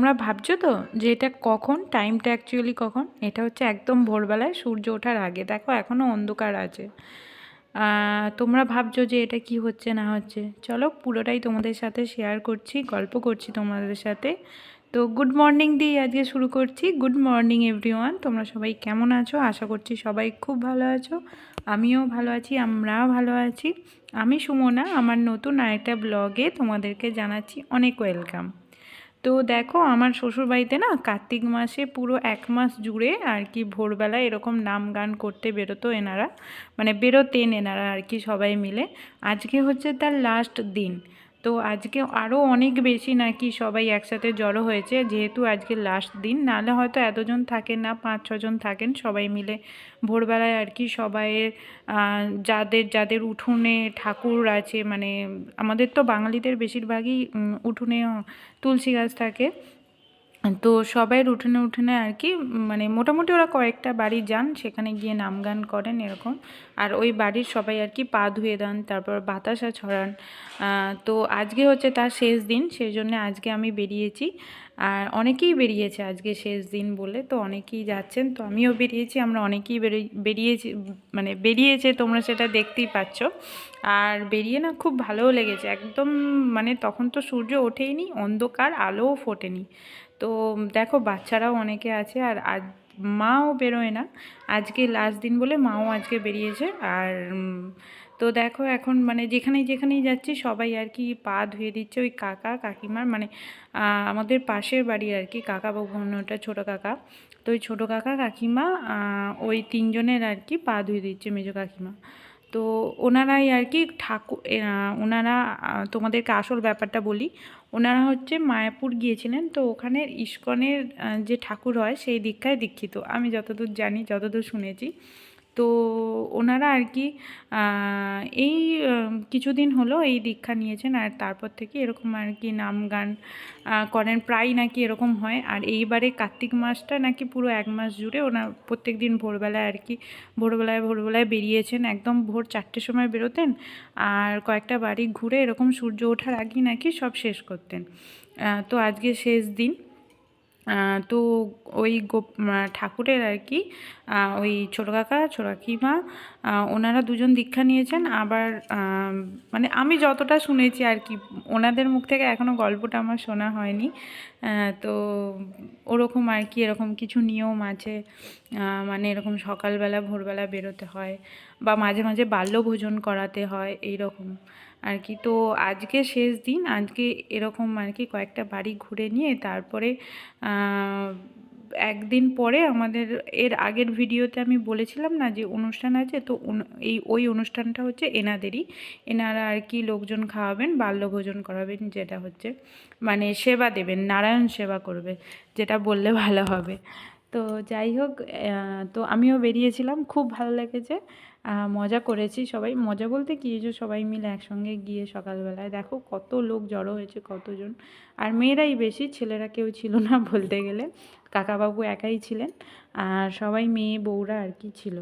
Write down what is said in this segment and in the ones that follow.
তোমরা ভাবছ তো যে এটা কখন? টাইমটা অ্যাকচুয়ালি কখন? এটা হচ্ছে একদম ভোরবেলায় সূর্য ওঠার আগে। দেখো এখনও অন্ধকার আছে। তোমরা ভাবছ যে এটা কি হচ্ছে, না হচ্ছে? চলো, পুরোটাই তোমাদের সাথে শেয়ার করছি, গল্প করছি তোমাদের সাথে। তো গুড মর্নিং দিয়ে আজকে শুরু করছি। গুড মর্নিং এভরিওয়ান তোমরা সবাই কেমন আছো? আশা করছি সবাই খুব ভালো আছো। আমিও ভালো আছি, আমরাও ভালো আছি। আমি সুমনা, আমার নতুন আরেকটা ব্লগে তোমাদেরকে জানাচ্ছি অনেক ওয়েলকাম তো দেখো আমার শ্বশুরবাড়িতে না কার্তিক মাসে পুরো এক মাস জুড়ে আর কি ভোরবেলা এরকম নাম গান করতে বেরোতো এনারা মানে বেরোতেন এনারা আর কি সবাই মিলে। আজকে হচ্ছে তার লাস্ট দিন। তো আজকে আরও অনেক বেশি নাকি সবাই একসাথে জড়ো হয়েছে, যেহেতু আজকে লাস্ট দিন। নাহলে হয়তো এতজন থাকেন না, পাঁচ, ছজন থাকেন সবাই মিলে। ভোরবেলায় আর কি সবাইয়ের যাদের যাদের উঠোনে ঠাকুর আছে মানে আমাদের তো বাঙালিদের বেশিরভাগই উঠুনে তুলসী গাছ থাকে। তো সবাই উঠোনে উঠোনে আর কি মানে মোটামুটি ওরা কয়েকটা বাড়ি যান, সেখানে গিয়ে নাম গান করেন এরকম। আর ওই বাড়ির সবাই আর কি পা ধুয়ে দেন, তারপর বাতাসা ছড়ান। তো আজকে হচ্ছে তার শেষ দিন, সেই জন্য আজকে আমি বেরিয়েছি। আর অনেকেই বেরিয়েছে আজকে শেষ দিন বলে, তো অনেকেই যাচ্ছেন, তো আমিও বেরিয়েছি, আমরা অনেকেই বেরিয়ে বেরিয়েছি মানে বেরিয়েছে, তোমরা সেটা দেখতেই পাচ্ছ। আর বেরিয়ে না খুব ভালোও লেগেছে, একদম মানে তখন তো সূর্য ওঠেইনি অন্ধকার, আলোও ফোটেনি। তো দেখো বাচ্চারাও অনেকে আছে আর আজ মাও বেরোয় না। আজকে লাস্ট দিন বলে মাও আজকে বেরিয়েছে আর তো দেখো এখন মানে যেখানেই যেখানেই যাচ্ছি সবাই আর কি পা ধুয়ে দিচ্ছে ওই কাকা, কাকিমার মানে আমাদের পাশের বাড়ি আর কি কাকা বাবু ওটা ছোটো কাকা। তো ওই ছোটো কাকা, কাকিমা ওই তিনজনের আর কি পা ধুয়ে দিচ্ছে মেজো কাকিমা। তো ওনারাই আর কি ঠাকুর ওনারা তোমাদেরকে আসল ব্যাপারটা বলি। ওনারা হচ্ছে মায়াপুর গিয়েছিলেন, তো ওখানের ইস্কনের যে ঠাকুর হয় সেই দীক্ষায় দীক্ষিত। আমি যতদূর জানি, যতদূর শুনেছি তো ওনারা আর কি এই কিছুদিন হলো এই দীক্ষা নিয়েছেন আর তারপর থেকে এরকম আর কি নাম গান করেন। প্রায় নাকি এরকম হয়। আর এইবারে কার্তিক মাসটা নাকি পুরো এক মাস জুড়ে ওনার প্রত্যেক দিন ভোরবেলায় আর কি, ভোরবেলায় ভোরবেলায় বেরিয়েছেন। একদম ভোর চারটের সময় বেরোতেন আর কয়েকটা বাড়ি ঘুরে এরকম সূর্য ওঠার আগেই নাকি সব শেষ করতেন। তো আজকে শেষ দিন। তো ওই গোপ ঠাকুরের আর কি ওই ছোটো কাকা, ছোটো কাকিমা ওনারা দুজন দীক্ষা নিয়েছেন। আবার মানে আমি যতটা শুনেছি আর কি, ওনাদের মুখ থেকে এখনও গল্পটা আমার শোনা হয়নি। তো ওরকম আর কি, এরকম কিছু নিয়ম আছে মানে এরকম সকালবেলা, ভোরবেলা বেরোতে হয় বা মাঝে মাঝে বাল্যভোজন করাতে হয় এই রকম আর কি। তো আজকে শেষ দিন, আজকে এরকম আর কি কয়েকটা বাড়ি ঘুরে নিয়ে তারপরে একদিন পরে আমাদের এর আগের ভিডিওতে আমি বলেছিলাম না যে অনুষ্ঠান আছে, তো এই, ওই অনুষ্ঠানটা হচ্ছে এনাদেরই। এনারা আর কি লোকজন খাওয়াবেন বাল্যভোজন করাবেন, যেটা হচ্ছে মানে সেবা দেবেন, নারায়ণ সেবা করবে, যেটা বললে ভালো হবে। তো যাই হোক তো আমিও বেরিয়েছিলাম, খুব ভালো লেগেছে। মজা করেছি সবাই। মজা বলতে কি যে সবাই মিলে একসঙ্গে গিয়ে সকালবেলায় দেখো কত লোক জড়ো হয়েছে কতজন। আর মেয়েরাই বেশি, ছেলেরা কেউ ছিল না বলতে গেলে। কাকাবাবু একাই ছিলেন, আর সবাই মেয়ে, বউরা আর কি ছিল।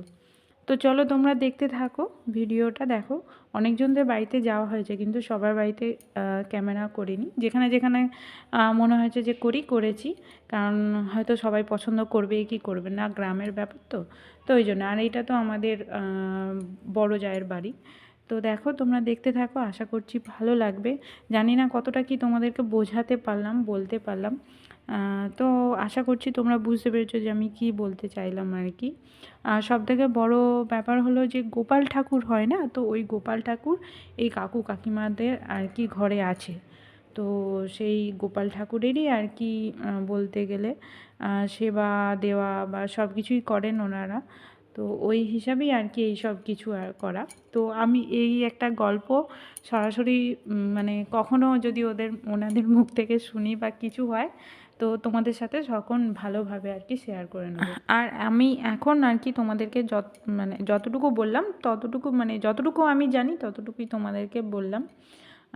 তো চলো তোমরা দেখতে থাকো, ভিডিওটা দেখো। অনেকজনদের বাড়িতে যাওয়া হয়েছে, কিন্তু সবার বাড়িতে ক্যামেরা করিনি। যেখানে যেখানে মনে হয়েছে যে করি, করেছি। কারণ হয়তো সবাই পছন্দ করবে কি করবে না, গ্রামের ব্যাপার তো। তো ওই জন্য, আর এইটা তো আমাদের বড় জায়ের বাড়ি। তো দেখো, তোমরা দেখতে থাকো, আশা করছি ভালো লাগবে। জানি না কতটা কি তোমাদেরকে বোঝাতে পারলাম, বলতে পারলাম। তো আশা করছি তোমরা বুঝতে পেরেছ যে আমি কি বলতে চাইলাম আর কি। সব থেকে বড়ো ব্যাপার হলো যে গোপাল ঠাকুর হয় না, তো ওই গোপাল ঠাকুর এই কাকু কাকিমাদের আর কি ঘরে আছে। তো সেই গোপাল ঠাকুরেরই আর কি বলতে গেলে সেবা দেওয়া বা সব কিছুই করেন ওনারা। তো ওই হিসাবেই আর কি এই সব কিছু আর করা। তো আমি এই একটা গল্প সরাসরি মানে কখনো যদি ওদের, ওনাদের মুখ থেকে শুনি বা কিছু হয় তো তোমাদের সাথে সকল ভালোভাবে আর কি শেয়ার করে নেব। আর আমি এখন আর কি তোমাদেরকে যত মানে যতটুকু বললাম, ততটুকু মানে যতটুকু আমি জানি, ততটুকুই তোমাদেরকে বললাম।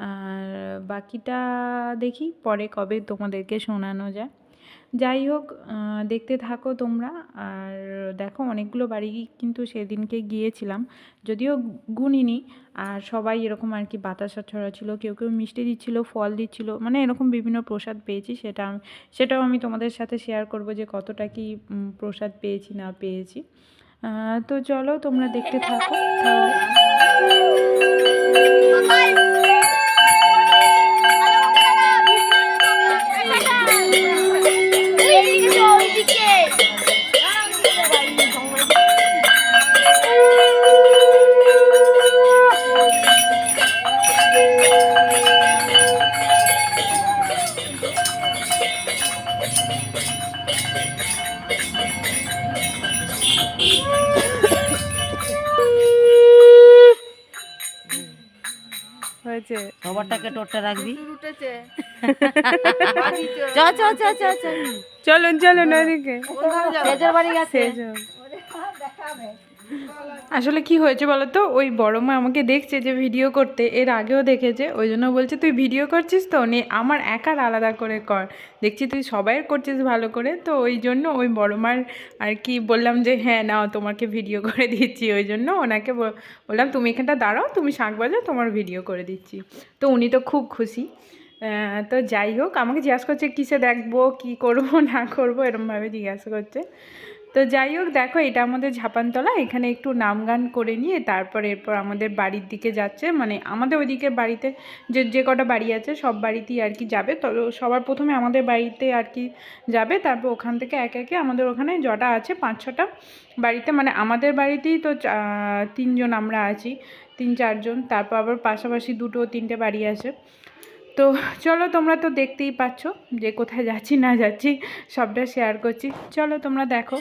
আর বাকিটা দেখি পরে কবে তোমাদেরকে শোনানো যায়। যাই হোক দেখতে থাকো তোমরা। আর দেখো, অনেকগুলো বাড়ি কিন্তু সেদিনকে গিয়েছিলাম। যদিও গুনিনি, আর সবাই এরকম আর কি বাতাসা ছড়াচ্ছিল কেউ কেউ মিষ্টি দিচ্ছিল, ফল দিচ্ছিল মানে এরকম বিভিন্ন প্রসাদ পেয়েছি, সেটা সেটাও আমি তোমাদের সাথে শেয়ার করব যে কতটা কি প্রসাদ পেয়েছি, না পেয়েছি। তো চলো, তোমরা দেখতে থাকো। হয়েছে সবারটাকে টোটটা রাখবি। চ চ চ চ চ। চলুন চলুন ওদিকে। সেজর বাড়ি গেছে। সেজো। আসলে কি হয়েছে বলো তো ওই বড় মা আমাকে দেখছে যে ভিডিও করতে, এর আগেও দেখেছে, ওই জন্য বলছে, তুই ভিডিও করছিস তো? নে, আমার একার আলাদা করে কর। দেখছি তুই সবাইয়ের করছিস ভালো করে, তো ওই জন্য ওই বড় মার আর কি বললাম যে হ্যাঁ নাও, তোমাকে ভিডিও করে দিচ্ছি। ওই জন্য ওনাকে বল- বললাম, তুমি এখানটা দাঁড়াও, তুমি শাঁখ বাজাও, তোমার ভিডিও করে দিচ্ছি। তো উনি তো খুব খুশি। তো যাই হোক, আমাকে জিজ্ঞাসা করছে, কিসে দেখব, কি করব, না করব, এরমভাবে জিজ্ঞাসা করছে। তো যাই হোক, দেখো, এটা আমাদের ঝাপানতলা, এখানে একটু নাম গান করে নিয়ে তারপর এরপর আমাদের বাড়ির দিকে যাচ্ছে। মানে আমাদের ওইদিকে বাড়িতে যে যে কটা বাড়ি আছে, সব বাড়িতেই আর কি যাবে। তো সবার প্রথমে আমাদের বাড়িতে আর কি যাবে। তারপর ওখান থেকে একে একে আমাদের ওখানে জটা আছে, পাঁচ ছটা বাড়িতে। মানে আমাদের বাড়িতেই তো তিনজন আমরা আছি, তিন চারজন। তারপর আবার পাশাপাশি দুটো, তিনটে বাড়ি আছে। তো চলো তোমরা তো দেখতেই পাচ্ছ যে কোথায় যাচ্ছি, না যাচ্ছি, সবটা শেয়ার করছি। চলো তোমরা দেখো।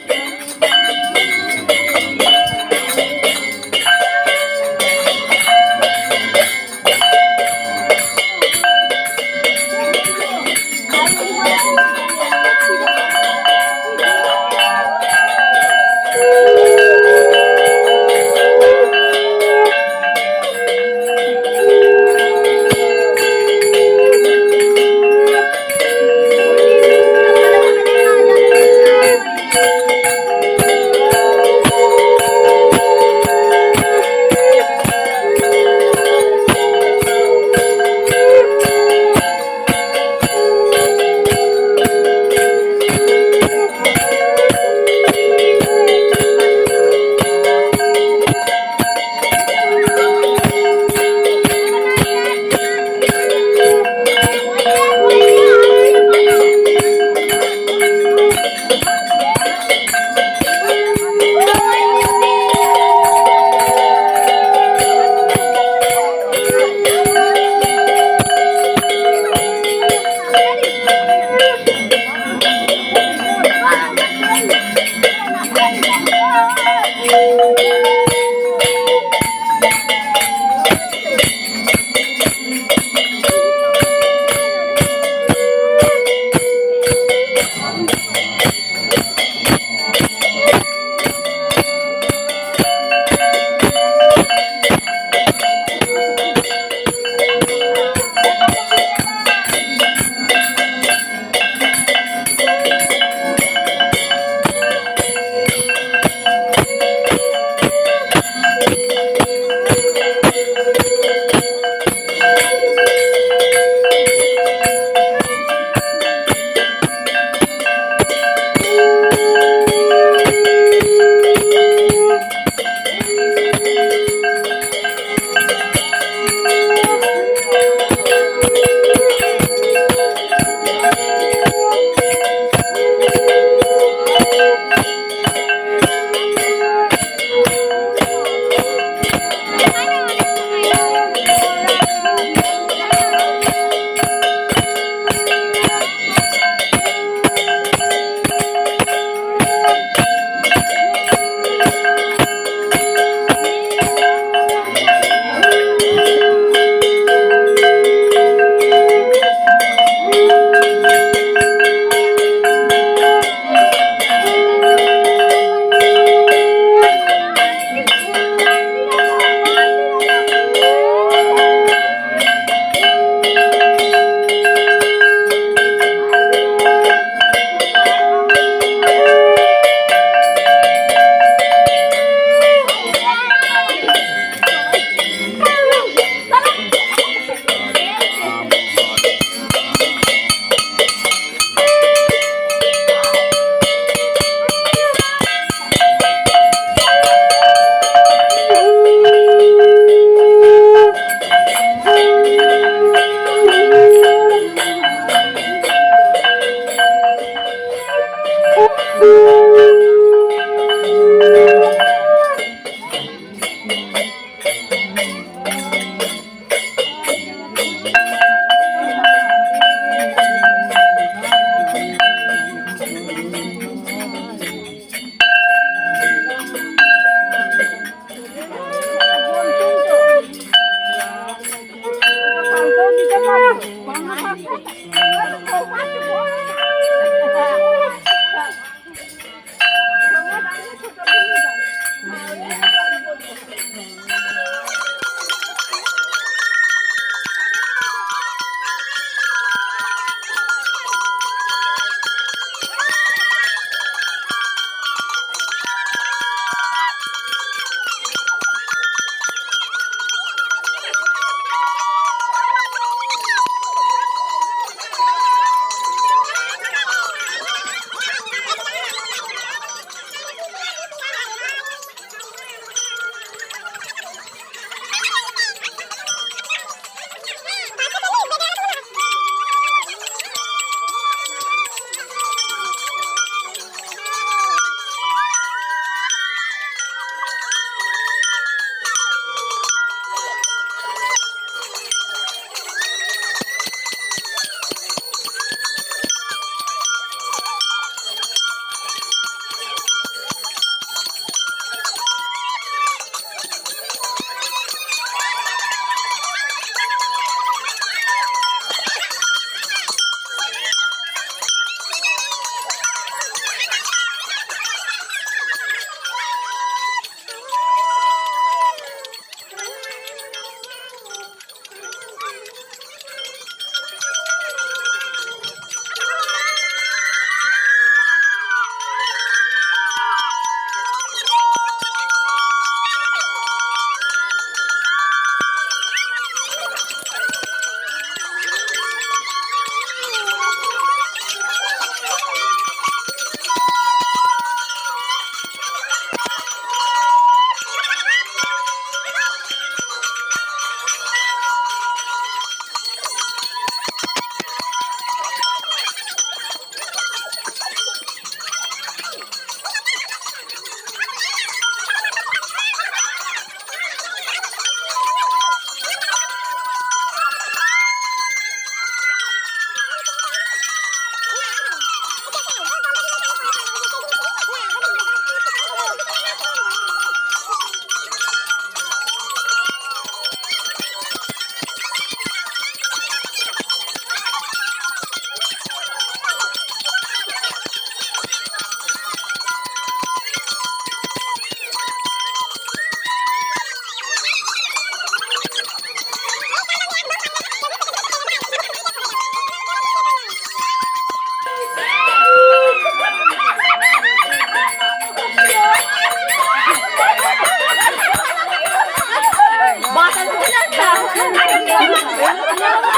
¡Ay, no, no,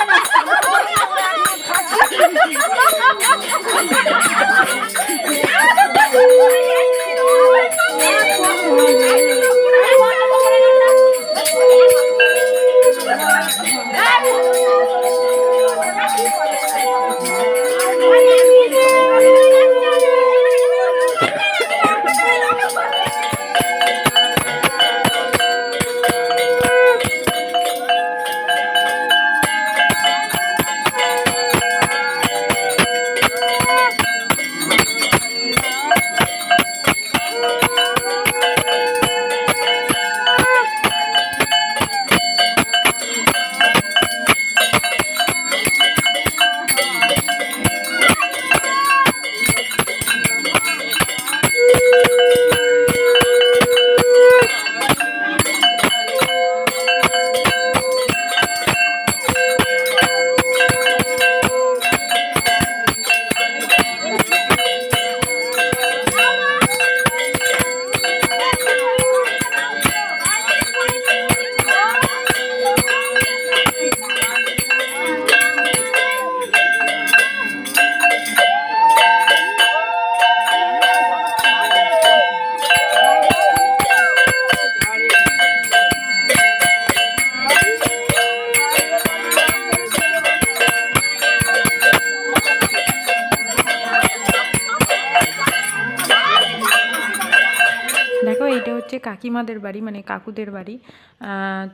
কাকিমাদের বাড়ি মানে কাকুদের বাড়ি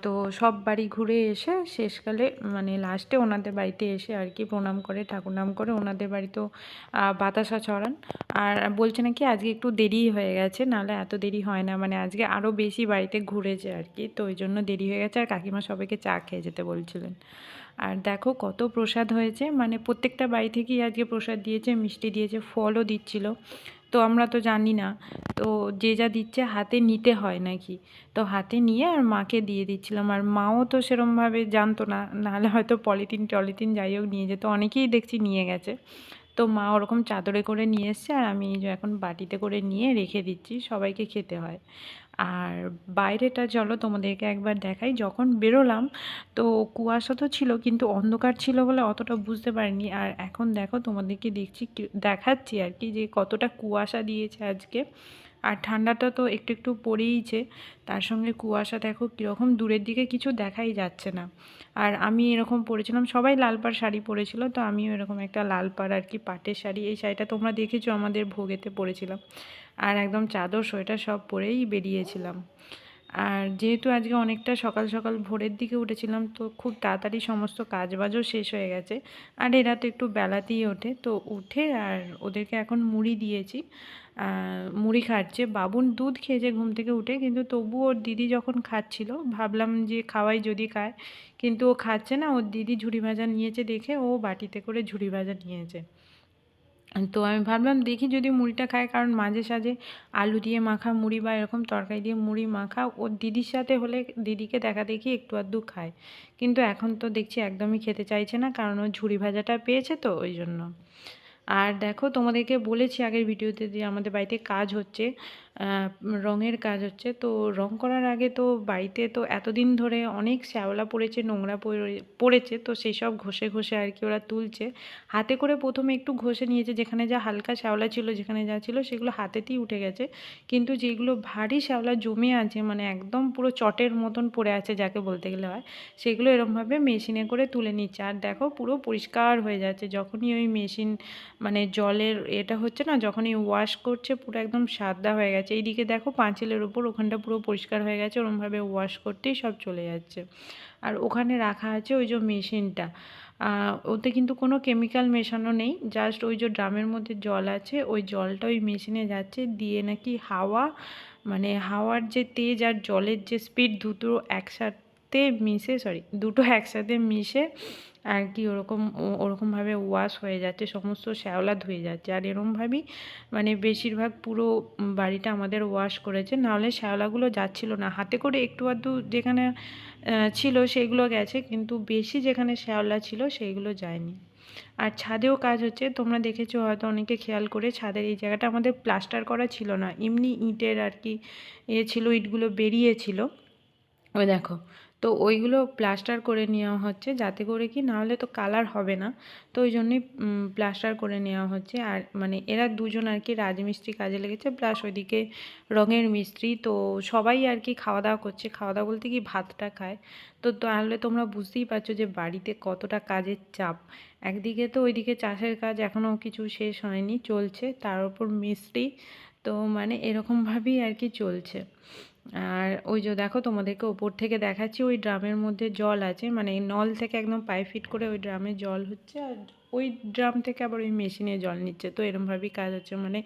তো সব বাড়ি ঘুরে এসে শেষকালে মানে লাস্টে ওনাদের বাড়িতে এসে আর কি প্রণাম করে, ঠাকুর নাম করে ওনাদের বাড়িতেও বাতাসা ছড়ান। আর বলছে নাকি আজকে একটু দেরি হয়ে গেছে, নাহলে এত দেরি হয় না মানে আজকে আরও বেশি বাড়িতে ঘুরেছে আর কি, তো ওই জন্য দেরি হয়ে গেছে। আর কাকিমা সবাইকে চা খেয়ে যেতে বলছিলেন। আর দেখো কত প্রসাদ হয়েছে মানে প্রত্যেকটা বাড়ি থেকেই আজকে প্রসাদ দিয়েছে, মিষ্টি দিয়েছে, ফলও দিচ্ছিল। তো আমরা তো জানি না। তো যে যা দিচ্ছে হাতে নিতে হয় নাকি? তো হাতে নিয়ে আর মাকে দিয়ে দিচ্ছিলাম। আর মাও তো সেরমভাবে জানতো না। নাহলে হয়তো পলিথিন টলিথিন যাই হোক নিয়ে যেত। অনেকেই দেখছি নিয়ে গেছে। তো মা ওরকম চাদরে করে নিয়ে এসছে। আর আমি এখন বাটিতে করে নিয়ে রেখে দিচ্ছি। সবাইকে খেতে হয়। আর বাইরেটা চলো তোমাদেরকে একবার দেখাই। যখন বেরোলাম, তো কুয়াশা তো ছিল কিন্তু অন্ধকার ছিল বলে অতটা বুঝতে পারিনি। আর এখন দেখো তোমাদেরকে দেখছি দেখাচ্ছি আর কি যে কতটা কুয়াশা দিয়েছে আজকে। আর ঠান্ডাটা তো একটু একটু পড়েইছে তার সঙ্গে কুয়াশা দেখো কীরকম দূরের দিকে কিছু দেখাই যাচ্ছে না। আর আমি এরকম পরেছিলাম সবাই লাল পাড় শাড়ি পরেছিল তো আমিও এরকম একটা লাল পাড় আর কি পাটের শাড়ি, এই শাড়িটা তোমরা দেখেছ আমাদের ভোগেতে পরেছিলাম আর একদম চাদর, সোয়েটার সব পরেই বেরিয়েছিলাম। আর যেহেতু আজকে অনেকটা সকাল সকাল ভোরের দিকে উঠেছিলাম, তো খুব তাড়াতাড়ি সমস্ত কাজবাজও শেষ হয়ে গেছে। আর এরা তো একটু বেলাতেই ওঠে, তো উঠে আর ওদেরকে এখন মুড়ি দিয়েছি। মুড়ি খাচ্ছে। বাবুন দুধ খেয়েছে ঘুম থেকে উঠে, কিন্তু তবু ওর দিদি যখন খাচ্ছিল, ভাবলাম যে খাওয়াই যদি খায়, কিন্তু ও খাচ্ছে না। ওর দিদি ঝুড়ি ভাজা নিয়েছে দেখে ও বাটিতে করে ঝুড়ি ভাজা নিয়েছে। তো আমি ভাবলাম দেখি যদি মুড়িটা খায়, কারণ মাঝে সাঝে আলু দিয়ে মাখা মুড়ি বা এরকম তরকারি দিয়ে মুড়ি মাখা ওর দিদির সাথে হলে দিদিকে দেখা দেখি একটু আধটু খায়। কিন্তু এখন তো দেখছি একদমই খেতে চাইছে না, কারণ ও ঝুড়ি ভাজাটা পেয়েছে তো ওই জন্য। আর দেখো তোমাদেরকে বলেছি আগের ভিডিওতে যে আমাদের বাড়িতে কাজ হচ্ছে। রঙের কাজ হচ্ছে। তো রং করার আগে তো বাড়িতে তো এতদিন ধরে অনেক শ্যাওলা পড়েছে, নোংরা পড়ে- পড়েছে। তো সেই সব ঘষে ঘষে আর কি ওরা তুলছে। হাতে করে প্রথমে একটু ঘষে নিয়েছে, যেখানে যা হালকা শ্যাওলা ছিল, যেখানে যা ছিল, সেগুলো হাতেতেই উঠে গেছে। কিন্তু যেগুলো ভারী শ্যাওলা জমে আছে মানে একদম পুরো চটের মতন পড়ে আছে, যাকে বলতে গেলে হয়, সেগুলো এরমভাবে মেশিনে করে তুলে নিচ্ছে। আর দেখো, পুরো পরিষ্কার হয়ে যাচ্ছে। যখনই ওই মেশিন মানে জলের এটা হচ্ছে না, যখনই ওয়াশ করছে, পুরো একদম সাদা হয়ে গেছে। এইদিকে দেখো পাঁচিলের ওপর ওখানটা পুরো পরিষ্কার হয়ে গেছে, ওরমভাবে ওয়াশ করতেই সব চলে যাচ্ছে। আর ওখানে রাখা আছে ওই যে মেশিনটা। ওতে কিন্তু কোনো কেমিক্যাল মেশানো নেই জাস্ট ওই যে ড্রামের মধ্যে জল আছে, ওই জলটা ওই মেশিনে যাচ্ছে, দিয়ে নাকি হাওয়া মানে হাওয়ার যে তেজ আর জলের যে স্পিড দুটো একসাথে মিশে সরি দুটো একসাথে মিশে আর কি ওরকম ওরকমভাবে ওয়াশ হয়ে যাচ্ছে, সমস্ত শ্যাওলা ধুয়ে যাচ্ছে। আর এরমভাবেই মানে বেশিরভাগ পুরো বাড়িটা আমাদের ওয়াশ করেছে। নাহলে শ্যাওলাগুলো যাচ্ছিল না। হাতে করে একটু আধটু যেখানে ছিল সেগুলো গেছে, কিন্তু বেশি যেখানে শ্যাওলা ছিল সেইগুলো যায়নি। আর ছাদেও কাজ হচ্ছে, তোমরা দেখেছ হয়তো অনেকে খেয়াল করে, ছাদের এই জায়গাটা আমাদের প্লাস্টার করা ছিল না। এমনি ইটের আর কি, এ ছিল, ইটগুলো বেরিয়েছিল। ওই দেখো তো ওইগুলো প্লাস্টার করে নেওয়া হচ্ছে যাতে করে কি নাহলে তো কালার হবে না। তো ওই জন্যই প্লাস্টার করে নেওয়া হচ্ছে। আর মানে এরা দুজন আর কি রাজমিস্ত্রি কাজে লেগেছে প্লাস ওইদিকে রঙের মিস্ত্রি। তো সবাই আর কি খাওয়া দাওয়া করছে। খাওয়া দাওয়া বলতে কি ভাতটা খায়। তো তাহলে তোমরা বুঝতেই পারছ যে বাড়িতে কতটা কাজের চাপ। একদিকে তো ওইদিকে চাষের কাজ এখনও কিছু শেষ হয়নি, চলছে। তার উপর মিস্ত্রি। তো মানে এরকমভাবেই আর কি চলছে। আর ওই যে দেখো তোমাদেরকে ওপর থেকে দেখাচ্ছি, ওই ড্রামের মধ্যে জল আছে মানে নল থেকে একদম পাইপ ফিট করে ওই ড্রামে জল হচ্ছে, আর ওই ড্রাম থেকে আবার ওই মেশিনে জল নিচ্ছে। তো এরমভাবেই কাজ হচ্ছে মানে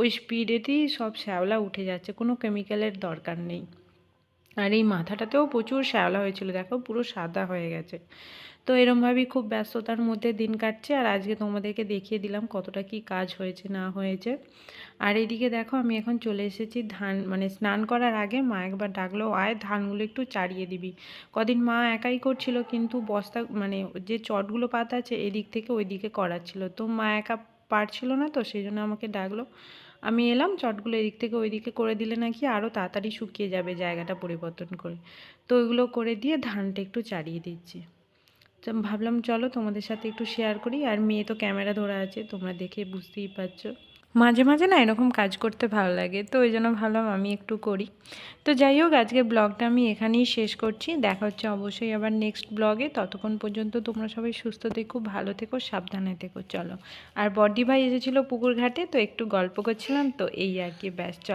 ওই স্পিডেতেই সব শ্যাওলা উঠে যাচ্ছে, কোনো কেমিক্যালের দরকার নেই। আর এই মাথাটাতেও প্রচুর শ্যাওলা হয়েছিল, দেখো পুরো সাদা হয়ে গেছে। তো এরমভাবেই খুব ব্যস্ততার মধ্যে দিন কাটছে, আর আজকে তোমাদেরকে দেখিয়ে দিলাম কতটা কি কাজ হয়েছে না হয়েছে। আর এইদিকে দেখো আমি এখন চলে এসেছি ধান মানে স্নান করার আগে মা একবার ডাকলো, আয় ধানগুলো একটু চাড়িয়ে দিবি। কদিন মা একাই করছিল, কিন্তু বস্তা মানে যে চটগুলো পাতা আছে এদিক থেকে ওই দিকে করাচ্ছিল। তো মা একা পারছিল না তো, সেই জন্য আমাকে ডাকলো। আমি এলাম, চটগুলো এদিক থেকে ওই দিকে করে দিলে নাকি আরও তাড়াতাড়ি শুকিয়ে যাবে জায়গাটা পরিবর্তন করে। তো ওইগুলো করে দিয়ে ধানটা একটু চাড়িয়ে দিচ্ছি। ভাবলাম, চলো তোমাদের সাথে একটু শেয়ার করি। আর মেয়ে তো ক্যামেরা ধরা আছে, তোমরা দেখে বুঝতেই পারছ। মাঝে মাঝে না এরকম কাজ করতে ভালো লাগে, তো ওই জন্য ভাবলাম আমি একটু করি। তো যাই হোক আজকে ব্লগটা আমি এখানেই শেষ করছি। দেখা হচ্ছে অবশ্যই আবার নেক্সট ব্লগে। ততক্ষণ পর্যন্ত তোমরা সবাই সুস্থ থেকো, ভালো থেকো, সাবধানে থেকো, চলো। আর বড্ডি ভাই এসেছিল পুকুর ঘাটে, তো একটু গল্প করছিলাম, তো এই আর কি, ব্যাস, চলো।